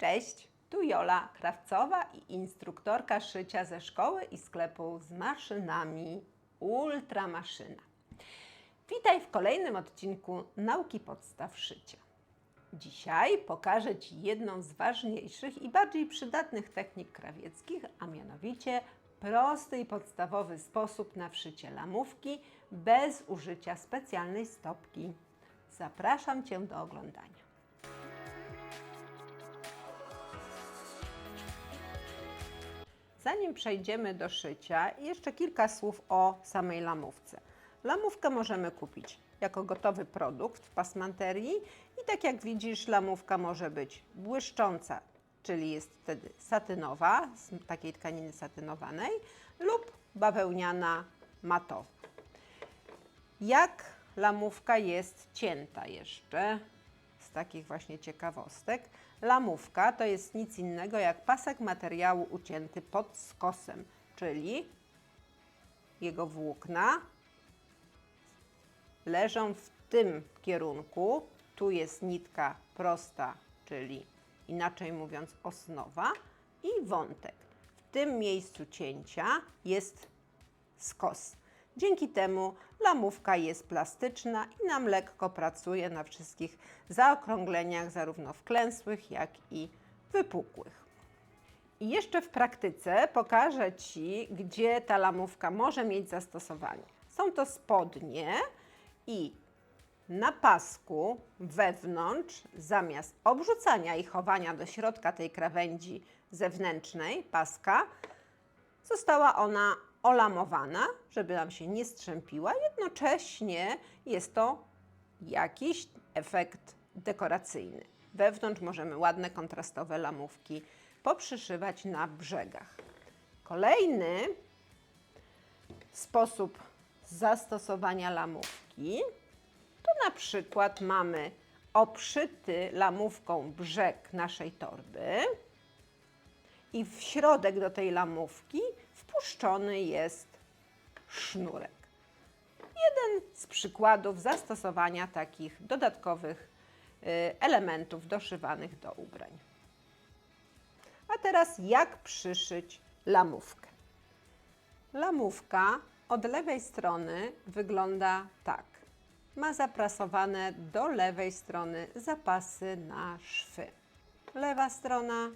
Cześć, tu Jola Krawcowa i instruktorka szycia ze szkoły i sklepu z maszynami Ultramaszyna. Witaj w kolejnym odcinku Nauki Podstaw Szycia. Dzisiaj pokażę Ci jedną z ważniejszych i bardziej przydatnych technik krawieckich, a mianowicie prosty i podstawowy sposób na wszycie lamówki bez użycia specjalnej stopki. Zapraszam Cię do oglądania. Zanim przejdziemy do szycia, jeszcze kilka słów o samej lamówce. Lamówkę możemy kupić jako gotowy produkt w pasmanterii i tak jak widzisz, lamówka może być błyszcząca, czyli jest wtedy satynowa, z takiej tkaniny satynowanej, lub bawełniana matowa. Jak lamówka jest cięta jeszcze? Takich właśnie ciekawostek. Lamówka to jest nic innego jak pasek materiału ucięty pod skosem, czyli jego włókna leżą w tym kierunku. Tu jest nitka prosta, czyli inaczej mówiąc osnowa i wątek. W tym miejscu cięcia jest skos. Dzięki temu lamówka jest plastyczna i nam lekko pracuje na wszystkich zaokrągleniach, zarówno wklęsłych, jak i wypukłych. I jeszcze w praktyce pokażę Ci, gdzie ta lamówka może mieć zastosowanie. Są to spodnie i na pasku wewnątrz, zamiast obrzucania i chowania do środka tej krawędzi zewnętrznej paska, została ona olamowana, żeby nam się nie strzępiła. Jednocześnie jest to jakiś efekt dekoracyjny. Wewnątrz możemy ładne kontrastowe lamówki poprzyszywać na brzegach. Kolejny sposób zastosowania lamówki to na przykład mamy obszyty lamówką brzeg naszej torby i w środek do tej lamówki wpuszczony jest sznurek. Jeden z przykładów zastosowania takich dodatkowych y, elementów doszywanych do ubrań. A teraz jak przyszyć lamówkę? Lamówka od lewej strony wygląda tak. Ma zaprasowane do lewej strony zapasy na szwy. Lewa strona,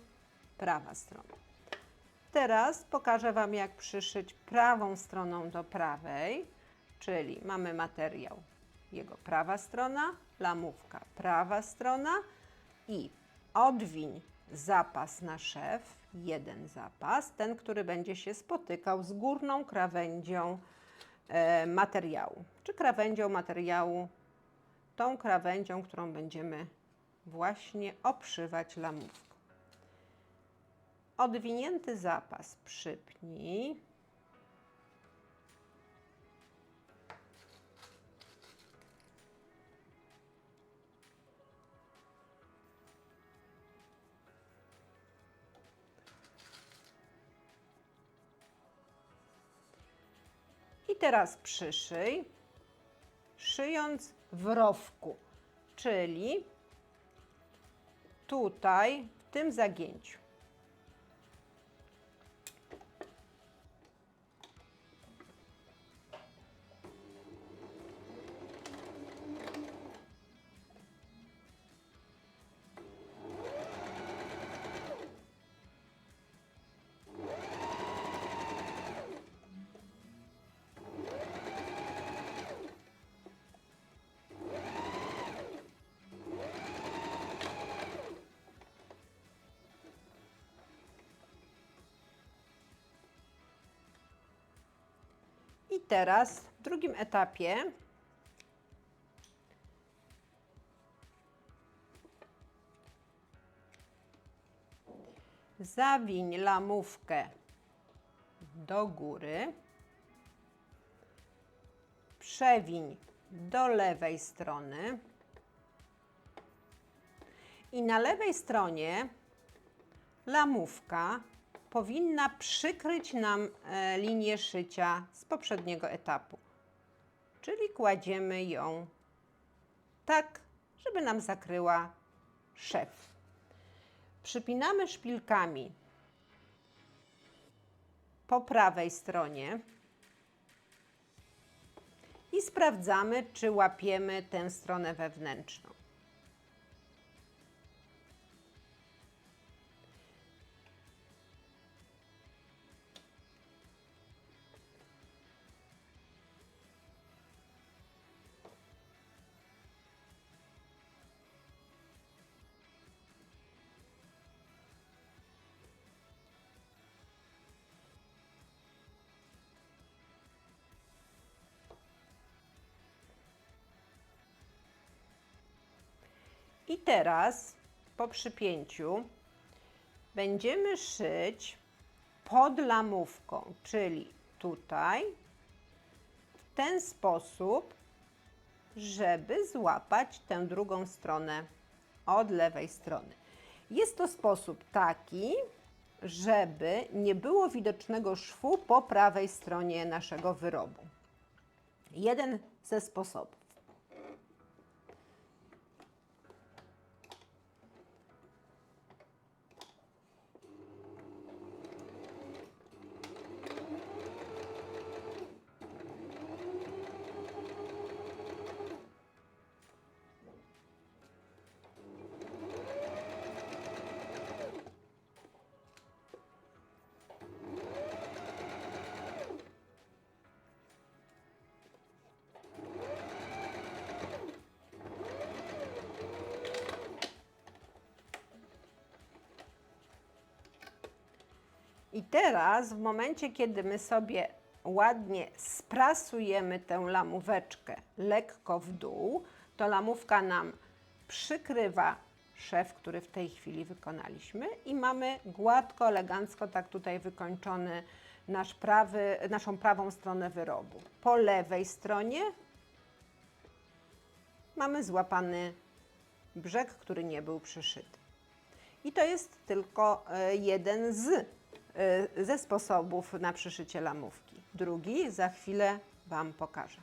prawa strona. Teraz pokażę Wam, jak przyszyć prawą stroną do prawej, czyli mamy materiał jego prawa strona, lamówka prawa strona i odwiń zapas na szef, jeden zapas, ten, który będzie się spotykał z górną krawędzią e, materiału, czy krawędzią materiału, tą krawędzią, którą będziemy właśnie obszywać lamówką. Odwinięty zapas przypnij. I teraz przyszyj, szyjąc w rowku, czyli tutaj w tym zagięciu. Teraz w drugim etapie zawiń lamówkę do góry, przewiń do lewej strony i na lewej stronie lamówka powinna przykryć nam e, linię szycia z poprzedniego etapu. Czyli kładziemy ją tak, żeby nam zakryła szef. Przypinamy szpilkami po prawej stronie i sprawdzamy, czy łapiemy tę stronę wewnętrzną. I teraz po przypięciu będziemy szyć pod lamówką, czyli tutaj w ten sposób, żeby złapać tę drugą stronę od lewej strony. Jest to sposób taki, żeby nie było widocznego szwu po prawej stronie naszego wyrobu. Jeden ze sposobów. I teraz, w momencie, kiedy my sobie ładnie sprasujemy tę lamóweczkę lekko w dół, to lamówka nam przykrywa szef, który w tej chwili wykonaliśmy i mamy gładko, elegancko tak tutaj wykończony nasz prawy, naszą prawą stronę wyrobu. Po lewej stronie mamy złapany brzeg, który nie był przyszyty. I to jest tylko e, jeden z, ze sposobów na przyszycie lamówki. Drugi za chwilę Wam pokażę.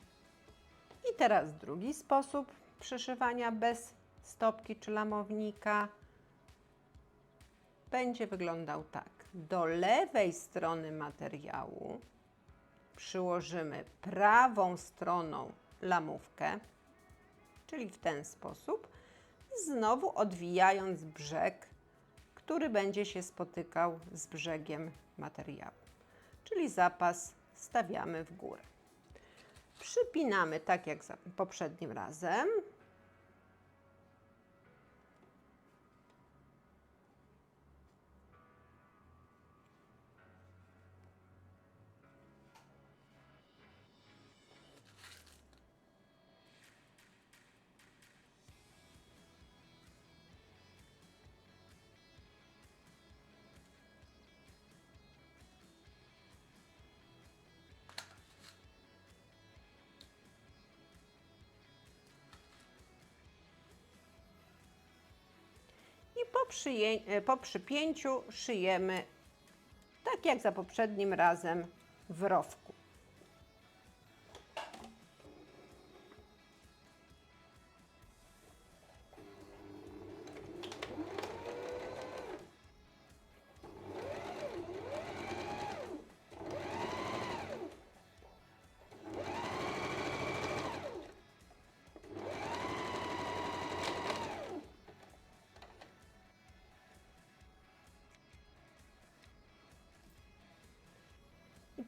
I teraz drugi sposób przyszywania bez stopki czy lamownika będzie wyglądał tak. Do lewej strony materiału przyłożymy prawą stroną lamówkę, czyli w ten sposób, znowu odwijając brzeg, który będzie się spotykał z brzegiem materiału. Czyli zapas stawiamy w górę. Przypinamy tak jak poprzednim razem. Po, e, po przypięciu szyjemy tak jak za poprzednim razem w rowku.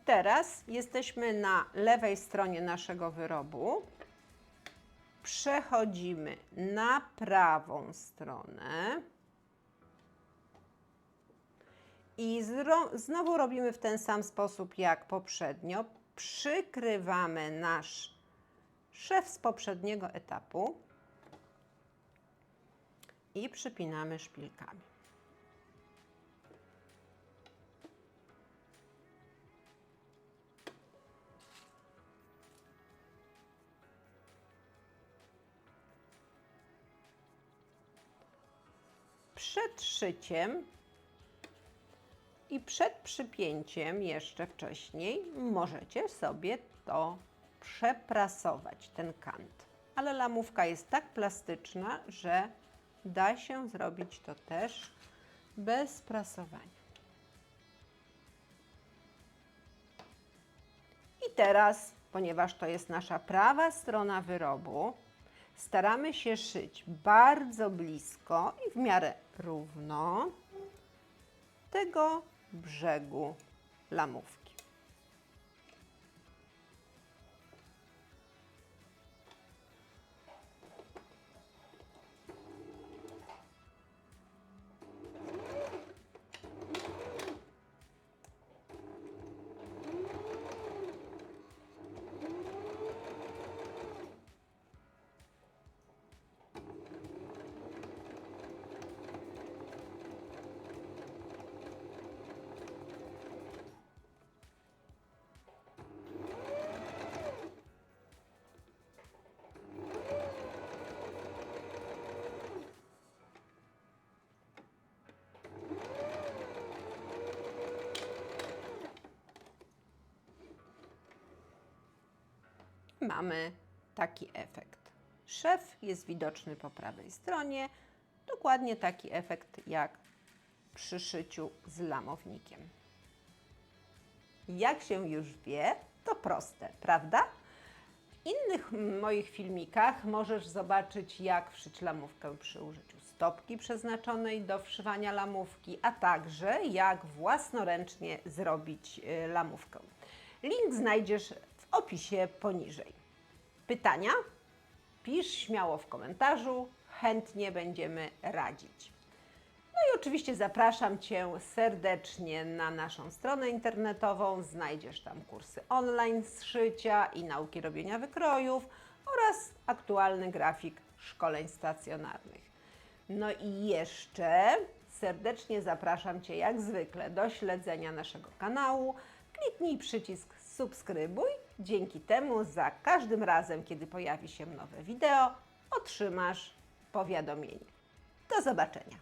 Teraz jesteśmy na lewej stronie naszego wyrobu. Przechodzimy na prawą stronę. I znowu robimy w ten sam sposób jak poprzednio. Przykrywamy nasz szef z poprzedniego etapu i przypinamy szpilkami. Przed szyciem i przed przypięciem, jeszcze wcześniej, możecie sobie to przeprasować, ten kant. Ale lamówka jest tak plastyczna, że da się zrobić to też bez prasowania. I teraz, ponieważ to jest nasza prawa strona wyrobu, staramy się szyć bardzo blisko i w miarę równo tego brzegu lamówki. Mamy taki efekt. Szef jest widoczny po prawej stronie, dokładnie taki efekt jak przy szyciu z lamownikiem. Jak się już wie, to proste, prawda? W innych moich filmikach możesz zobaczyć, jak wszyć lamówkę przy użyciu stopki przeznaczonej do wszywania lamówki, a także jak własnoręcznie zrobić y, lamówkę. Link znajdziesz opisie poniżej. Pytania? Pisz śmiało w komentarzu, chętnie będziemy radzić. No i oczywiście zapraszam Cię serdecznie na naszą stronę internetową. Znajdziesz tam kursy online z szycia i nauki robienia wykrojów oraz aktualny grafik szkoleń stacjonarnych. No i jeszcze serdecznie zapraszam Cię jak zwykle do śledzenia naszego kanału. Kliknij przycisk subskrybuj. Dzięki temu za każdym razem, kiedy pojawi się nowe wideo, otrzymasz powiadomienie. Do zobaczenia.